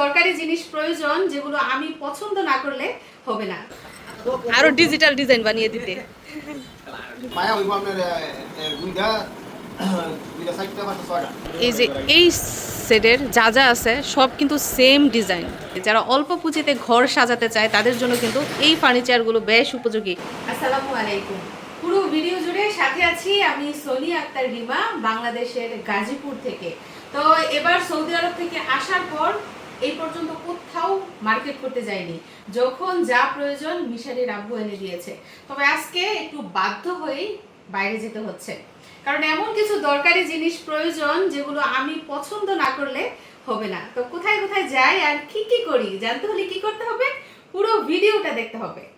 দরকারি জিনিস প্রয়োজন যেগুলো আমি পছন্দ না করলে হবে না। আরও ডিজিটাল ডিজাইন বানিয়ে দিতে। এই যে এই সেটের যা যা আছে সব কিন্তু সেম ডিজাইন যারা অল্প পুঁজিতে ঘর সাজাতে চায় তাদের জন্য কিন্তু এই ফার্নিচারগুলো বেশ উপযোগী। আসসালামু আলাইকুম। পুরো ভিডিও জুড়ে সাথে আছি আমি সোনি আক্তার রিমা বাংলাদেশের গাজীপুর থেকে। তো এবার সৌদি আরব থেকে আসার পর এই পর্যন্ত কোথাও মার্কেট করতে যায়নি। যখন যা প্রয়োজন মিশারির আব্বু এনে দিয়েছে। তবে আজকে একটু বাধ্য হয়েই বাইরে যেতে হচ্ছে। কারণ এমন কিছু দরকারি জিনিস প্রয়োজন যেগুলো আমি পছন্দ না করলে হবে না। তো কোথায় কোথায় যাই আর কি কি করি? জানতে হলে কি করতে হবে? পুরো ভিডিওটা দেখতে হবে।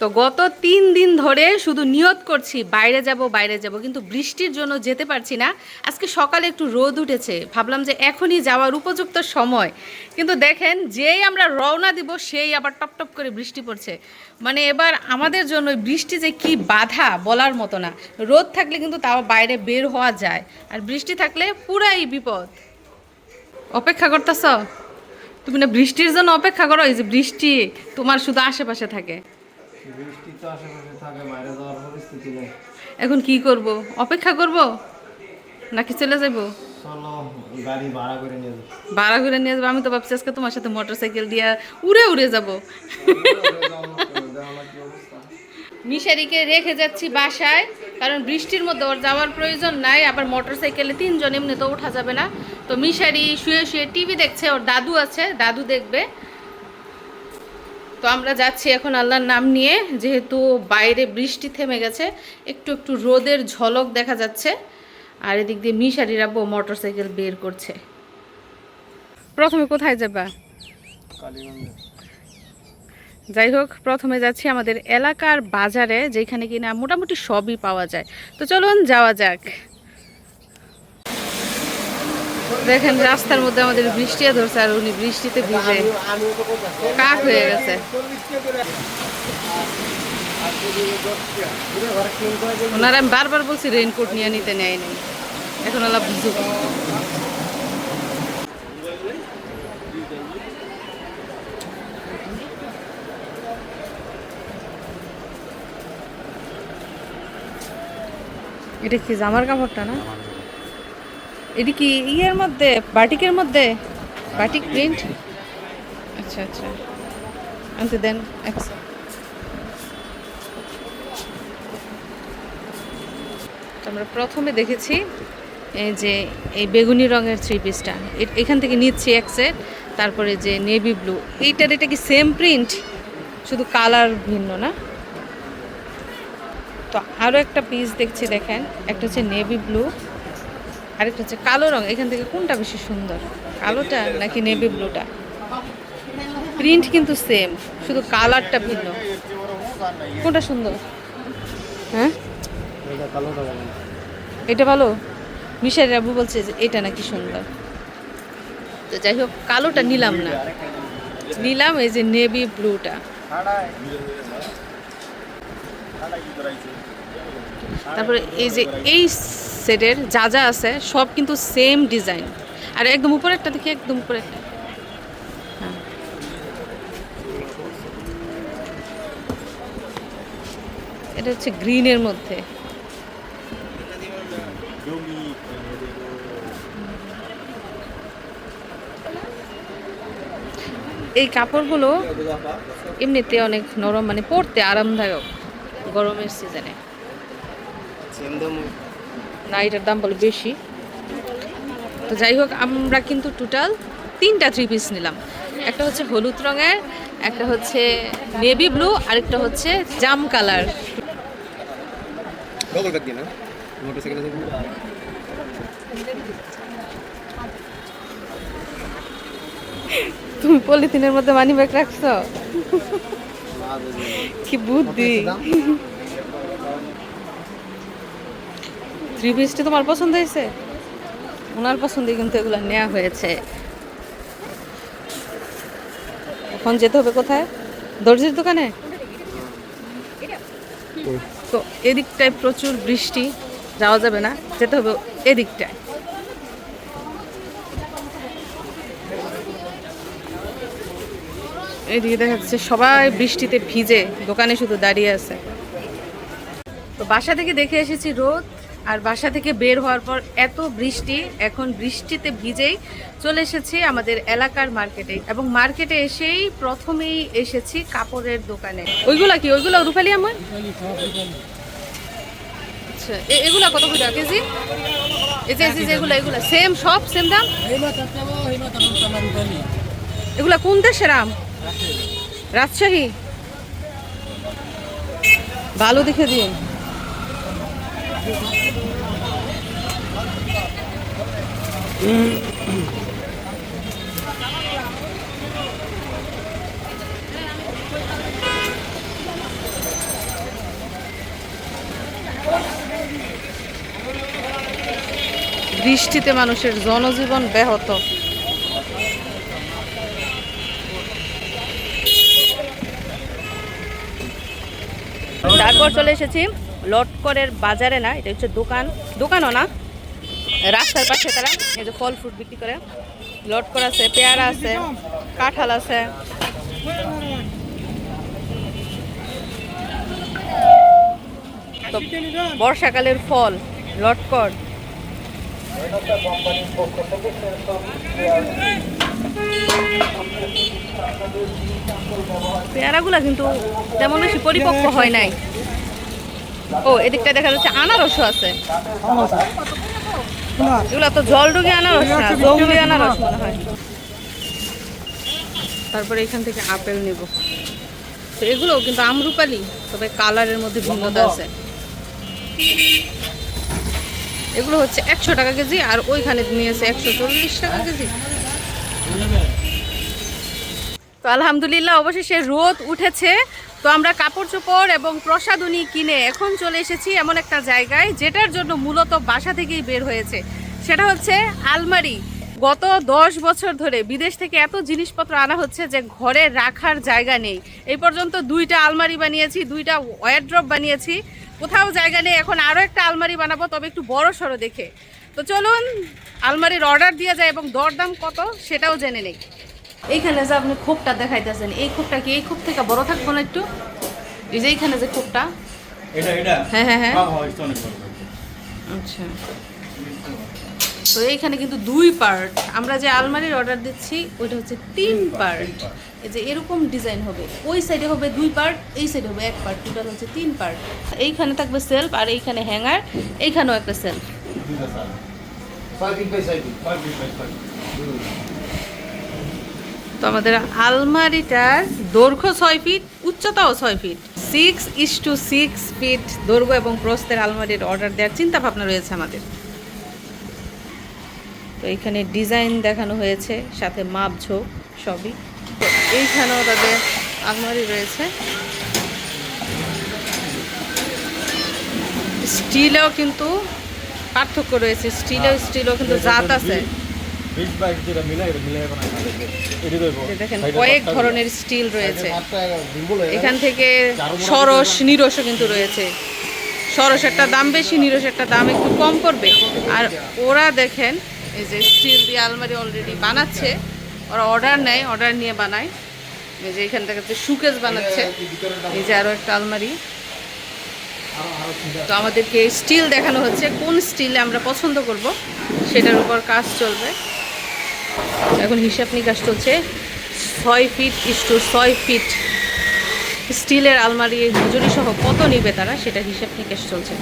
তো গত তিন দিন ধরে শুধু নিয়ত করছি, বাইরে যাব বাইরে যাব, কিন্তু বৃষ্টির জন্য যেতে পারছি না। আজকে সকালে একটু রোদ উঠেছে, ভাবলাম যে এখনই যাওয়ার উপযুক্ত সময়। কিন্তু দেখেন, যেই আমরা রওনা দিব, সেই আবার টপ টপ করে বৃষ্টি পড়ছে। মানে এবার আমাদের জন্য বৃষ্টি যে কি বাধা বলার মতো না। রোদ থাকলে কিন্তু তাও বাইরে বের হওয়া যায়, আর বৃষ্টি থাকলে পুরাই বিপদ। অপেক্ষা করতেছ? তুমি না বৃষ্টির জন্য অপেক্ষা করো, এই যে বৃষ্টি তোমার শুধু আশেপাশে থাকে। বৃষ্টি তো আশেপাশে থাকে বাইরে যাওয়ার পরিস্থিতি নেই। এখন কি করব? অপেক্ষা করব? নাকি চলে যাব চলো গাড়ি ভাড়া করে নিয়ে যাব ভাড়া করে নিয়ে যাব। আমি তো ভাবছি আজকে তোমার সাথে মোটর সাইকেল দিয়ে উড়ে উড়ে যাব। মিশারিকে রেখে যাচ্ছি বাসায় কারণ বৃষ্টির মধ্যে ওর যাওয়ার প্রয়োজন নাই। আবার মোটর সাইকেলে তিনজন এমনি তো ওঠা যাবে না। তো মিশারি শুয়ে শুয়ে টিভি দেখছে ওর দাদু আছে দাদু দেখবে। তো আমরা যাচ্ছি এখন আল্লাহর নাম নিয়ে, যেহেতু বাইরে বৃষ্টি থেমে গেছে, একটু একটু রোদের ঝলক দেখা যাচ্ছে, আর এদিক দিয়ে মিশারির মোটর সাইকেল বের করছে। প্রথমে কোথায় যাবা? যাই হোক, প্রথমে যাচ্ছি আমাদের এলাকার বাজারে, যেখানে কিনা মোটামুটি সবই পাওয়া যায়। তো চলুন যাওয়া যাক। দেখেন রাস্তার মধ্যে আমাদের বৃষ্টিও ধরছে আর উনি বৃষ্টিতে ভিজে কাক হয়ে গেছে। ওনারা আমি বারবার বলছি রেইনকোট নিয়ে নিতে, নেয় নাই এখন ওলা ভিজুক এটা কি জামার কাপড়টা না? এটা কি ইয়ের মধ্যে? বাটিকের মধ্যে? Batik print? আচ্ছা আচ্ছা। আনতে দেন আমরা প্রথমে দেখেছি এই যে এই বেগুনি রঙের থ্রি পিসটা এখান থেকে নিচ্ছি এক সেট তারপরে যে নেভি ব্লু এইটার এটা কি সেম প্রিন্ট শুধু কালার ভিন্ন না? তো আরও একটা পিস দেখছি, দেখেন। একটা হচ্ছে নেভি ব্লু আরেকটা হচ্ছে কালো রং এখান থেকে কোনটা বেশি সুন্দর? কালোটা নাকি নেভি ব্লুটা প্রিন্ট কিন্তু সেম শুধু কালারটা ভিন্ন। কোনটা সুন্দর? হ্যাঁ? এটা ভালো। মিশারি রাবু বলছে যে এটা নাকি সুন্দর। তো যাই হোক কালোটা নিলাম না। নিলাম এই যে নেভি ব্লুটা তারপরে এই যে এই সেটের যা যা আছে, সব কিন্তু সেম ডিজাইন আর একদম উপরে একটা দেখি, একদম উপরেরটা। হ্যাঁ। এটা হচ্ছে গ্রিনের মধ্যে। এই কাপড়গুলো এমনিতে অনেক নরম মানে পরতে আরামদায়ক গরমের সিজনে না এটার দাম বলে বেশি। তো যাই হোক আমরা কিন্তু টোটাল তিনটা থ্রি পিস নিলাম। একটা হচ্ছে হলুদ রঙের একটা হচ্ছে নেভি ব্লু আরেকটা হচ্ছে জাম কালার। তুমি পলিথিনের মধ্যে মানি ব্যাগ রাখছো? কি বুদ্ধি। থ্রি পিসটা তোমার পছন্দ হয়েছে? ওনার পছন্দে কিন্তু এগুলো নেওয়া হয়েছে। এখন যেতে হবে কোথায়? দর্জির দোকানে? তো এদিকটায় প্রচুর বৃষ্টি, যাওয়া যাবে না, যেতে হবে এদিকটায়। এদিকে দেখা যাচ্ছে সবাই বৃষ্টিতে ভিজে, দোকানে শুধু দাঁড়িয়ে আছে। তো বাসা থেকে দেখে এসেছি রোদ। আর বাসা থেকে বের হওয়ার পর এত বৃষ্টি, এখন বৃষ্টিতে ভিজেই চলে এসেছি আমাদের এলাকার মার্কেটে। এবং মার্কেটে এসেই প্রথমেই এসেছি কাপড়ের দোকানে। ওইগুলা কি? ওইগুলো রূপালি আমার আচ্ছা এগুলা কত করে? কেজি? এই যে এগুলো এগুলো। সেম সব সেম দাম? এগুলা কোন দেশের আম? রাজশাহী। ভালো দেখে দিন। বৃষ্টিতে মানুষের জনজীবন ব্যাহত। তারপর চলে এসেছি। লটকরের বাজারে না, এটা হচ্ছে দোকান। দোকানও না, রাস্তার পাশে তারা এই যে ফল ফ্রুট বিক্রি করে। লটকর আছে, পেয়ারা আছে, কাঁঠাল আছে। বর্ষাকালের ফল লটকর পেয়ারাগুলা কিন্তু তেমন বেশি পরিপক্ক হয় নাই। ও এদিকটা দেখা যাচ্ছে আনারসও আছে। এগুলো তো জলডুগি আনারস না জঙ্গলি আনারস মনে হয়। তারপরে এখান থেকে আপেল নিব। তো এগুলো কিন্তু আমরুপালি তবে কালারের মধ্যে ভিন্নতা আছে। এগুলো হচ্ছে একশো টাকা কেজি আর ওইখানে নিয়েছে একশো চল্লিশ টাকা কেজি। তো আলহামদুলিল্লাহ অবশেষে রোদ উঠেছে। তো আমরা কাপড় চোপড় এবং প্রসাধনী কিনে এখন চলে এসেছি এমন একটা জায়গায় যেটার জন্য মূলত বাসা থেকেই বের হয়েছে। সেটা হচ্ছে আলমারি। গত দশ বছর ধরে বিদেশ থেকে এত জিনিসপত্র আনা হচ্ছে যে ঘরে রাখার জায়গা নেই। এই পর্যন্ত দুইটা আলমারি বানিয়েছি, দুইটা ওয়ারড্রপ বানিয়েছি। কোথাও জায়গা নেই, এখন আরও একটা আলমারি বানাবো, তবে একটু বড় সড়ো দেখে। তো চলুন, আলমারির অর্ডার দিয়ে যায় এবং দরদাম কত সেটাও জেনে নেই। এইখানে যে আপনি খোপটা দেখাইতেছেন এই খোপটা কি এই খোপ থেকে বড় থাকব না একটু? এই যে এইখানে যে খোপটা? এটা এটা? হ্যাঁ হ্যাঁ হ্যাঁ। হ্যাঁ হ্যাঁ আচ্ছা। তো এইখানে কিন্তু দুই পার্ট আমরা যে আলমারির অর্ডার দিচ্ছি ওইটা হচ্ছে তিন পার্ট এই যে এরকম ডিজাইন হবে। ওই সাইডে হবে দুই পার্ট এই সাইডে হবে এক পার্ট টোটাল হচ্ছে তিন পার্ট এইখানে থাকবে সেলফ আর এইখানে হ্যাঙ্গার এইখানেও একটা সেলফ দুইটা সাল ছয় ফিট বাই ছয় ফিট ছয় ফিট বাই ছয় ফিট। তো আমাদের আলমারিটার দৈর্ঘ্য ছয় ফিট, উচ্চতাও ছয় feet. Six is two six feet দৈর্ঘ্য এবং প্রস্থের আলমারির অর্ডার দেওয়ার চিন্তা ভাবনা রয়েছে আমাদের। তো এখানে ডিজাইন দেখানো হয়েছে, সাথে মাপ ঝোঁক সবই। তো এইখানেও তাদের আলমারি রয়েছে। স্টিলেও কিন্তু পার্থক্য রয়েছে। স্টিলেও স্টিলও কিন্তু জাত আছে। বিশ বাইশ যেটা মিলাই মিলাই দেখেন কয়েক ধরনের স্টিল রয়েছে। এখান থেকে সরস নিরসও কিন্তু রয়েছে। সরসেরটা দাম বেশি নিরসেরটা দাম একটু কম পড়বে। আর ওরা দেখেন এই যে স্টিল দিয়ে আলমারি অলরেডি বানাচ্ছে। ওরা অর্ডার নেয় অর্ডার নিয়ে বানায়। এই যে এখান থেকে সুকেজ বানাচ্ছে। এই যে আরও একটা আলমারি। তো আমাদেরকে স্টিল দেখানো হচ্ছে। কোন স্টিলে আমরা পছন্দ করব সেটার উপর কাজ চলবে। এখন হিসাব নিকাশ চলছে। ছয় ফিট ইস টু ছয় ফিট স্টিলের আলমারি মজুরি সহ কত নিবে তারা, সেটা হিসাব নিকাশ চলছে।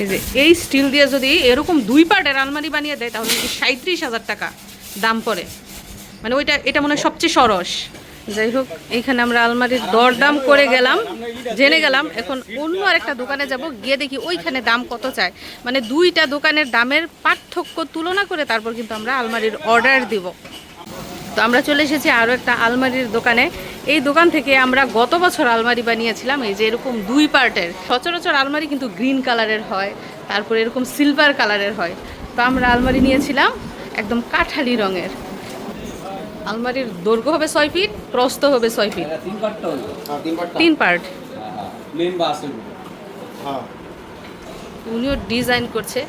এই যে, এই স্টিল দিয়ে যদি এরকম দুই পার্টের আলমারি বানিয়ে দেয়, তাহলে সাঁত্রিশ হাজার টাকা দাম পড়ে। মানে ওইটা, এটা মনে হয় সবচেয়ে সরস। যাই হোক, এইখানে আমরা আলমারির দরদাম করে গেলাম, জেনে গেলাম, এখন অন্য আরেকটা দোকানে যাব, গিয়ে দেখি ওইখানে দাম কত চায়। মানে দুইটা দোকানের দামের পার্থক্য তুলনা করে তারপর কিন্তু আমরা আলমারির অর্ডার দিব। তো আমরা চলে এসেছি আরও একটা আলমারির দোকানে। এই দোকান থেকে আমরা গত বছর আলমারি বানিয়েছিলাম, এই যে এরকম দুই পার্টের। সচরাচর আলমারি কিন্তু গ্রিন কালারের হয়, তারপর এরকম সিলভার কালারের হয়। তো আমরা আলমারি নিয়েছিলাম একদম কাঠালি রঙের। আলমারির দৈর্ঘ্য হবে ছয় ফিট প্রস্থ হবে ছয় ফিট। তিন পাটটা হ্যাঁ তিন তিন পার্ট। হ্যাঁ হ্যাঁ হ্যাঁ। উনিও ডিজাইন করছে।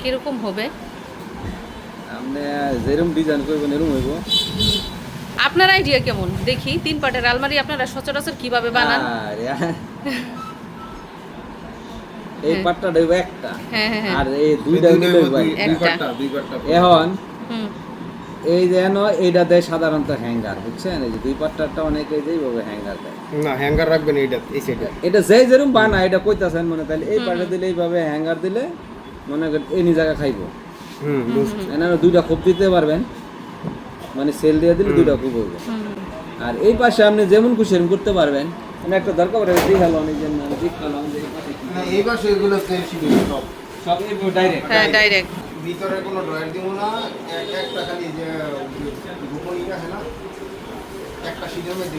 কীরকম হবে? আপনি যেরকম ডিজাইন করবেন এরকম হইব। আপনার আইডিয়া কেমন? দেখি তিন পার্টের আলমারি আপনারা সচরাচর কীভাবে বানান? এই। পাটটা হইব একটা। হ্যাঁ হ্যাঁ আর এই দুইটা দুই একটা। পাটটা দুই পাটটা এখন হুম। এই যেন এইটা দেয় সাধারণত হ্যাঙ্গার বুঝছেন? এই যে দুই পাট্টারটা অনেকে এইভাবে হ্যাঙ্গার দেয়। না হ্যাঙ্গার রাখবেন এইটা এই সাইডে এটা যেই যেরকম বানা এটা কইতাছেন মানে তাহলে এই পাটে দিলে এইভাবে হ্যাঙ্গার দিলে মনে করেন এই জায়গা খাইবো। হুম এনারা দুইটা খুব দিতে পারবেন। মানে সেল দিয়ে দিলে দুইটা খুব হইবে আর এই পাশে আপনি যেমন খুশি এরকম করতে পারবেন। মানে একটা দরকার পড়ে দেখাল অনেক জন দেখাল যে এই পাশে কি। না এই পাশে এগুলো সব। সব ডাইরেক্ট হ্যাঁ ডাইরেক্ট ভিতরে কোনো ড্রয়ার দিব না এক একটা খালি যে গোপনীটা আছে না একটা সিটের মধ্যে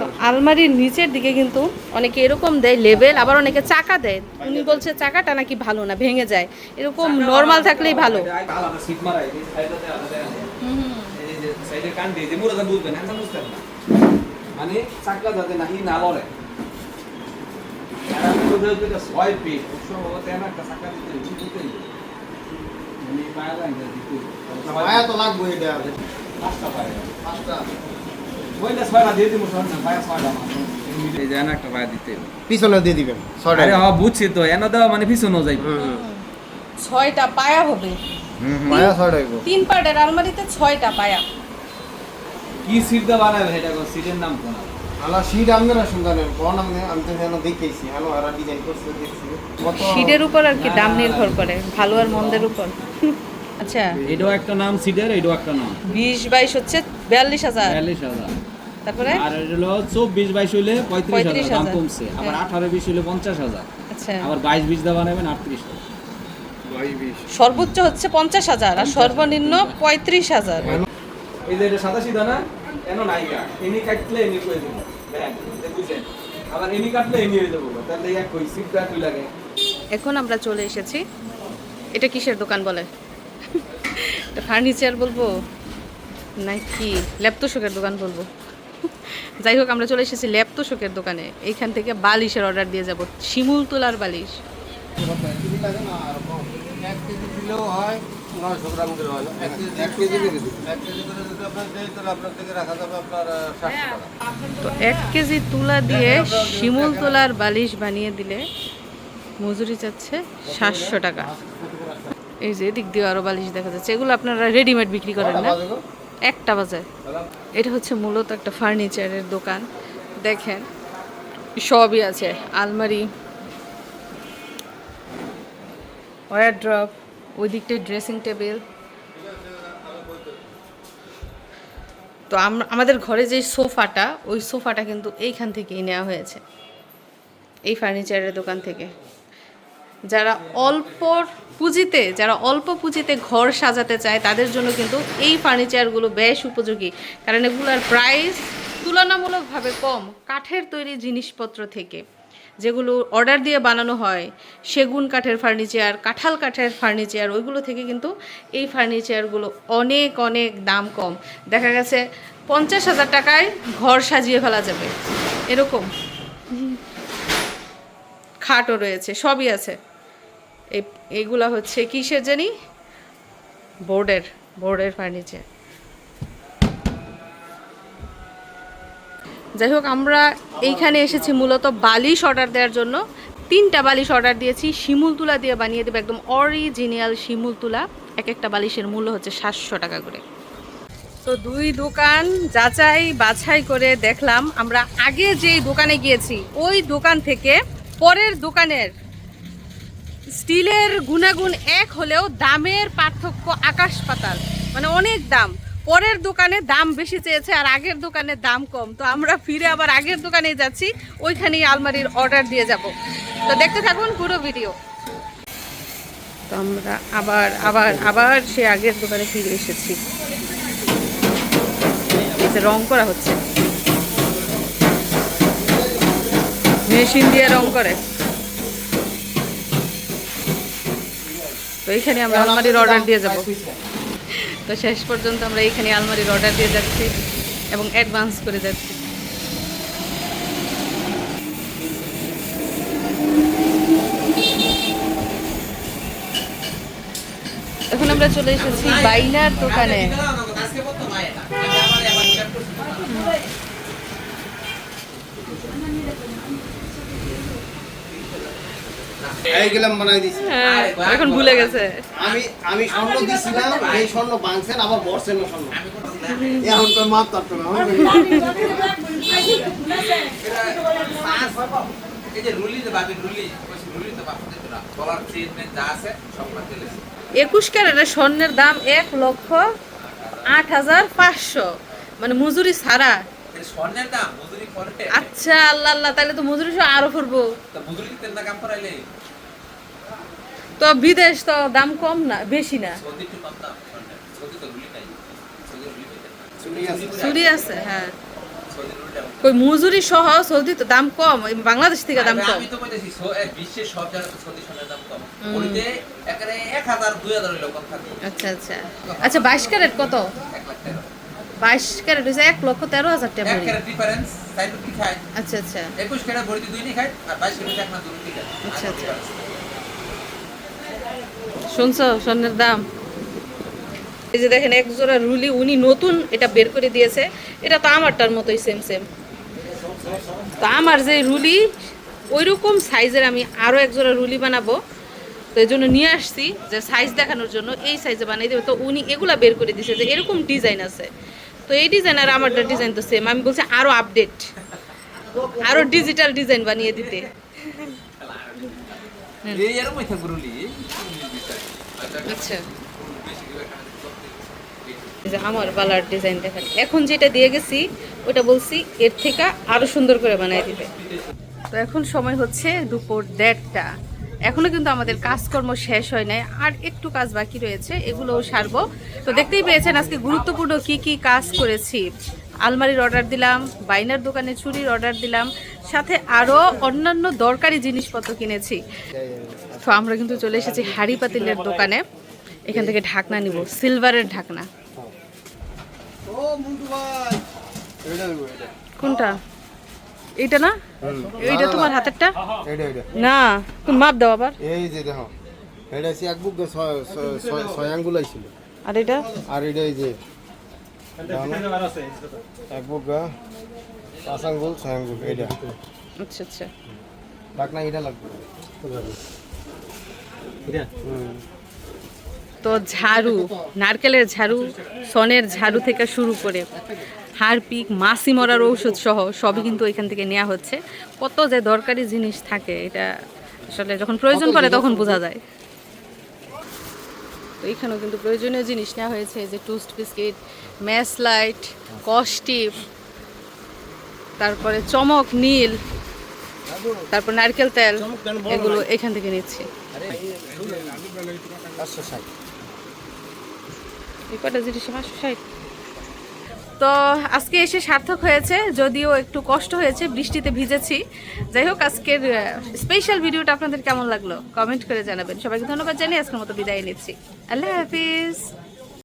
তো আলমারির নিচের দিকে কিন্তু অনেকে এরকম দেয় লেবেল আবার অনেকে চাকা দেয়। উনি বলছে চাকাটা নাকি ভালো না ভেঙে যায়। এরকম নর্মাল থাকলেই ভালো। হ্যাঁ মানে চাকা যাতে নাকি না লড়ে। আর আমি বোধহয় হয়তো এটা ছয় ফিট একটা চাকা দিতে হইবে, দিতে হইবে। মানে পায়া লাইনটা দিতে হইবে। মায়া তো লাগবে এটা পাঁচটা পায়া। পাঁচটা পায়া পায়া পিছনে দিয়ে দিবেন ছয়টা আরে হ্যাঁ বুঝছি তো এনে দেওয়া মানে পিছনেও যাইবে। ছয়টা পায়া হবে। মায়া ছয়টা তিন পার্টের আলমারিতে ছয়টা পায়া। কি সিট দা বানাবে এটা সিটের নাম কোন? সিটের উপর আর কি দাম নির্ভর করে ভালো আর মন্দের উপর। আচ্ছা। এটাও একটা নাম সিটের এটাও একটা নাম। বিশ বাইশ হচ্ছে বিয়াল্লিশ হাজার। বিয়াল্লিশ হাজার। তারপরে? আর হলো চব্বিশ বাইশ হইলে পঁয়ত্রিশ হাজার দাম কমছে। আবার হ্যাঁ। আঠারো বিশ হইলে পঞ্চাশ হাজার। আচ্ছা। আবার বাইশ বিশ দা বানাবেন আটত্রিশ হাজার। সর্বোচ্চ হচ্ছে পঞ্চাশ হাজার আর সর্বনিম্ন পঁয়ত্রিশ হাজার। এই যে এটা এনো নাইকা এনি কাটলে এনি কই দেবো। দেখেন আবার এনি কাটলে এনি হয়ে যাব তাহলে এক কই সিট দা কই লাগে। এখন আমরা চলে এসেছি। এটা কিসের দোকান বলে? এটা ফার্নিচার বলব? নাকি ল্যাপতোশকের দোকান বলব? যাই হোক আমরা চলে এসেছি ল্যাপতোশকের দোকানে। এইখান থেকে বালিশের অর্ডার দিয়ে যাব। শিমুল তোলার বালিশ। এক কেজি দিলেও হয় নয়শো গ্রাম করে হয় এক এক কেজি করে এক কেজি করে যদি আপনার দেয় তাহলে আপনার থেকে রাখা যাবে আপনার টাকা। তো এক কেজি তুলা দিয়ে শিমুল তোলার বালিশ বানিয়ে দিলে মজুরি চাচ্ছে সাতশো টাকা। এই যে এদিক দিয়ে আরও বালিশ দেখা যাচ্ছে। এগুলো আপনারা রেডিমেড বিক্রি করেন না? একটা বাজে। এটা হচ্ছে মূলত একটা ফার্নিচারের দোকান। দেখেন সবই আছে। আলমারি ওয়ারড্রপ ওই দিকটায় ড্রেসিং টেবিল তো আমাদের ঘরে যে সোফাটা, ওই সোফাটা কিন্তু এইখান থেকেই নেওয়া হয়েছে। এই ফার্নিচারের দোকান থেকে। যারা অল্প পুঁজিতে, যারা অল্প পুঁজিতে ঘর সাজাতে চায়, তাদের জন্য কিন্তু এই ফার্নিচারগুলো বেশ উপযোগী। কারণ এগুলোর প্রাইস তুলনামূলকভাবে কম কাঠের তৈরি জিনিসপত্র থেকে। যেগুলো অর্ডার দিয়ে বানানো হয়, সেগুন কাঠের ফার্নিচার কাঁঠাল কাঠের ফার্নিচার ওইগুলো থেকে কিন্তু এই ফার্নিচারগুলো অনেক অনেক দাম কম। দেখা গেছে পঞ্চাশ হাজার টাকায় ঘর সাজিয়ে ফেলা যাবে। এরকম খাটও রয়েছে, সবই আছে। এই, এইগুলা হচ্ছে কিসের জানি? বোর্ডের বোর্ডের ফার্নিচার যাই হোক, আমরা এইখানে এসেছি মূলত বালিশ অর্ডার দেওয়ার জন্য। তিনটা বালিশ অর্ডার দিয়েছি, শিমুল তুলা দিয়ে বানিয়ে দেবে, একদম অরিজিনাল শিমুল তুলা। এক একটা বালিশের মূল্য হচ্ছে সাতশো টাকা করে। তো দুই দোকান যাচাই বাছাই করে দেখলাম। আমরা আগে যেই দোকানে গিয়েছি, ওই দোকান থেকে পরের দোকানের স্টিলের গুণাগুণ এক হলেও দামের পার্থক্য আকাশ পাতাল মানে অনেক দাম। পরের দোকানে দাম বেশি চেয়েছে আর আগের দোকানে দাম কম। তো আমরা ফিরে আবার আগের দোকানে যাচ্ছি, ওইখানেই আলমারির অর্ডার দিয়ে যাব। তো দেখতে থাকুন পুরো ভিডিও তো আমরা আবার আবার আবার সে আগের দোকানে ফিরে এসেছি। যে রং করা হচ্ছে। মেশিন দিয়ে রং করে। তো এইখানে আমরা আলমারির অর্ডার দিয়ে যাব। তো শেষ পর্যন্ত আমরা এখানে আলমারির অর্ডার দিয়ে যাচ্ছি এবং অ্যাডভান্স করে যাচ্ছি। এখন আমরা চলে এসেছি বাইনার দোকানে আজকে কত মাই এটা আমি আমার আমার চেক করছি এই গেলাম বানাই দিছি। হ্যাঁ, এখন ভুলে গেছে। আমি আমি স্বর্ণ দিছিলাম এই স্বর্ণ ভাঙছেন আবার বর্ষেন স্বর্ণ। এখন তো মাপ তার এই যে রুলি যে বাবি রুলি রুলি তো বাপ দিত না ডলার চেন যা আছে সব মার একুশ ক্যারেটের স্বর্ণের দাম এক লক্ষ আট হাজার পাঁচশো। মানে মজুরি ছাড়া। স্বর্ণের দাম আচ্ছা আল্লাহ আল্লাহ তাহলে তো মজুরি সহ আরও পড়ব তো মজুরি দিতে না কাম করাইলে? তো বিদেশ তো দাম কম না বেশি না। চুরি আছে। হ্যাঁ। কই মজুরি সহ সৌদি তো দাম কম বাংলাদেশ থেকে দাম কম। আমি তো বলতেছি বিশ্বের সব জায়গায় সৌদি স্বর্ণের দাম কম। ওইতে একারে এক হাজার দুই হাজার থাকে আচ্ছা আচ্ছা। আচ্ছা বাইশ ক্যারেট কত? এক লাখ টাকা। বাইশ ক্যারেট হচ্ছে এক লক্ষ তেরো হাজার টাকা এক ক্যারেট ডিফারেন্স সাইড কি খায়? আচ্ছা আচ্ছা। একুশ ক্যারেট ভরিতে দুই নি খায় আর বাইশ ক্যারেট এক না দুই নি খায়। আচ্ছা, আচ্ছা। শুনছো স্বর্ণের দাম? এই যে দেখেন এক জোড়া রুলি উনি নতুন এটা বের করে দিয়েছে। এটা তো আমারটার মতোই সেম সেম তো আমার যে রুলি ওইরকম সাইজের আমি আরও এক জোড়া রুলি বানাবো। তো এই জন্য নিয়ে আসছি যে সাইজ দেখানোর জন্য এই সাইজে বানিয়ে দেবে। তো উনি এগুলা বের করে দিয়েছে যে এরকম ডিজাইন আছে। তো এই ডিজাইন আর আমারটা ডিজাইন তো সেম আমি বলছি আরও আপডেট আরও ডিজিটাল ডিজাইন বানিয়ে দিতে। আচ্ছা। আমার বালার ডিজাইন দেখেন। এখন যেটা দিয়ে গেছি ওটা বলছি এর থেকে আরও সুন্দর করে বানাই দিতে তো এখন সময় হচ্ছে দুপুর দেড়টা। এখনও কিন্তু আমাদের কাজকর্ম শেষ হয় নাই, আর একটু কাজ বাকি রয়েছে, এগুলোও সারবো। তো দেখতেই পেয়েছেন আজকে গুরুত্বপূর্ণ কি কি কাজ করেছি। আলমারির অর্ডার দিলাম বাইনার দোকানে চুরির অর্ডার দিলাম, সাথে আরও অন্যান্য দরকারি জিনিসপত্র কিনেছি। তো আমরা কিন্তু চলে এসেছি হাড়ি পাতিলের দোকানে। এখান থেকে ঢাকনা নিব, সিলভারের ঢাকনা। কোনটা? এইটা না? এইটা তোমার হাতেরটা? না তুমি মাপ দাও আবার। এই যে দেখো এটা হচ্ছে এক বুক ছয় আঙ্গুল আইছিল। আর এটা? আর এটা এই যে এক বুক পাঁচ আঙ্গুল ছয় আঙ্গুল এটা আচ্ছা আচ্ছা। ডাক না এটা লাগবে। তো ঝাড়ু নারকেলের ঝাড়ু সনের ঝাড়ু থেকে শুরু করে। হারপিক মাসি মরার ঔষধ সহ সবই কিন্তু এখান থেকে নেওয়া হচ্ছে। কত যে দরকারি জিনিস থাকে এটা আসলে যখন প্রয়োজন পড়ে তখন বোঝা যায়। তো এখানেও কিন্তু প্রয়োজনীয় জিনিস নেওয়া হয়েছে যে টুস্ট বিস্কিট ম্যাস লাইট কস্টিপ তারপরে চমক নীল তারপর নারকেল তেল এগুলো এখান থেকে নিচ্ছি। এই কটা জিনিস? পাঁচশো ষাট। তো আজকে এসে সার্থক হয়েছে, যদিও একটু কষ্ট হয়েছে, বৃষ্টিতে ভিজেছি। যাই হোক, আজকের স্পেশাল ভিডিওটা আপনাদের কেমন লাগল? কমেন্ট করে জানাবেন। সবাইকে ধন্যবাদ জানিয়ে আজকের মতো বিদায় নিচ্ছি। আল্লাহ হাফিজ।